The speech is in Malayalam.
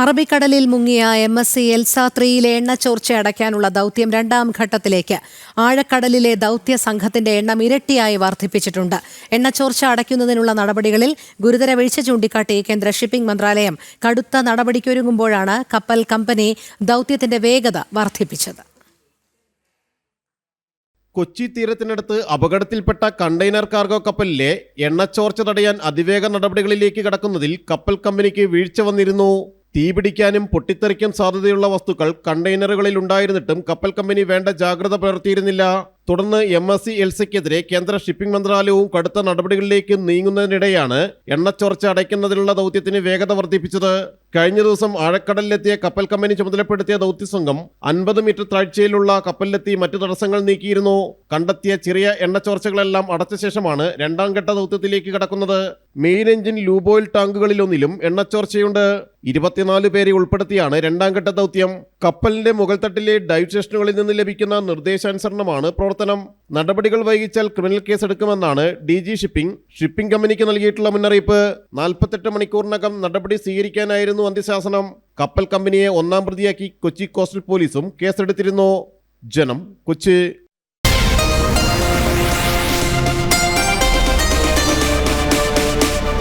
അറബിക്കടലിൽ മുങ്ങിയ എം എസ് സി എൽസ ത്രീയിലെ എണ്ണ ചോർച്ച അടയ്ക്കാനുള്ള ദൗത്യം രണ്ടാം ഘട്ടത്തിലേക്ക്. ആഴക്കടലിലെ ദൗത്യ സംഘത്തിന്റെ എണ്ണം ഇരട്ടിയായി വർദ്ധിപ്പിച്ചിട്ടുണ്ട്. എണ്ണ ചോർച്ച അടയ്ക്കുന്നതിനുള്ള നടപടികളിൽ ഗുരുതര വീഴ്ച ചൂണ്ടിക്കാട്ടി കേന്ദ്ര ഷിപ്പിംഗ് മന്ത്രാലയം. കടുത്ത നടപടിക്കൊരുങ്ങുമ്പോഴാണ് കപ്പൽ കമ്പനി ദൗത്യത്തിന്റെ വേഗത വർദ്ധിപ്പിച്ചത്. കൊച്ചി തീരത്തിനടുത്ത് അപകടത്തിൽപ്പെട്ട കണ്ടെയ്നർ കാർഗോ കപ്പലിലെ എണ്ണച്ചോർച്ച തടയാൻ അതിവേഗ നടപടികളിലേക്ക് കടക്കുന്നതിൽ കപ്പൽ കമ്പനിക്ക് വീഴ്ച വന്നിരുന്നു. തീപിടിക്കാനും പൊട്ടിത്തെറിക്കാൻ സാധ്യതയുള്ള വസ്തുക്കൾ കണ്ടെയ്നറുകളിൽ ഉണ്ടായിരുന്നിട്ടും കപ്പൽ കമ്പനി വേണ്ട ജാഗ്രത പുലർത്തിയിരുന്നില്ല. തുടർന്ന് എം എസ് സി എൽസിക്കെതിരെ കേന്ദ്ര ഷിപ്പിംഗ് മന്ത്രാലയവും കടുത്ത നടപടികളിലേക്ക് നീങ്ങുന്നതിനിടെയാണ് എണ്ണച്ചോർച്ച അടയ്ക്കുന്നതിനുള്ള ദൗത്യത്തിന് വേഗത വർദ്ധിപ്പിച്ചത്. കഴിഞ്ഞ ദിവസം ആഴക്കടലിലെത്തിയ കപ്പൽ കമ്പനി ചുമതലപ്പെടുത്തിയ ദൗത്യസംഘം അൻപത് മീറ്റർ താഴ്ചയിലുള്ള കപ്പലിലെത്തി മറ്റു തടസ്സങ്ങൾ നീക്കിയിരുന്നു. കണ്ടെത്തിയ ചെറിയ എണ്ണച്ചോർച്ചകളെല്ലാം അടച്ച ശേഷമാണ് രണ്ടാം ഘട്ട ദൗത്യത്തിലേക്ക് കടക്കുന്നത്. മെയിൻ എഞ്ചിൻ ലൂബോയിൽ ടാങ്കുകളിലൊന്നിലും എണ്ണച്ചോർച്ചയുണ്ട് ഇരുപത്തിനാല് പേരെ ഉൾപ്പെടുത്തിയാണ് രണ്ടാം ഘട്ട ദൗത്യം. കപ്പലിന്റെ മുകൾ തട്ടിലെ ഡൈവ് സ്റ്റേഷനുകളിൽ നിന്ന് ലഭിക്കുന്ന നിർദ്ദേശാനുസരണമാണ് പ്രവർത്തനം നടപടികൾ വൈകിച്ചാൽ ക്രിമിനൽ കേസ് എടുക്കുമെന്നാണ് ഡി ജി ഷിപ്പിംഗ്. ഷിപ്പിംഗ് കമ്പനിക്ക് നൽകിയിട്ടുള്ള മുന്നറിയിപ്പ് നാൽപ്പത്തെട്ട് മണിക്കൂറിനകം നടപടി സ്വീകരിക്കാനായിരുന്നു അന്ത്യശാസനം. കപ്പൽ കമ്പനിയെ ഒന്നാം പ്രതിയാക്കി കൊച്ചി കോസ്റ്റൽ പോലീസും കേസെടുത്തിരുന്നു. ജനം കൊച്ചി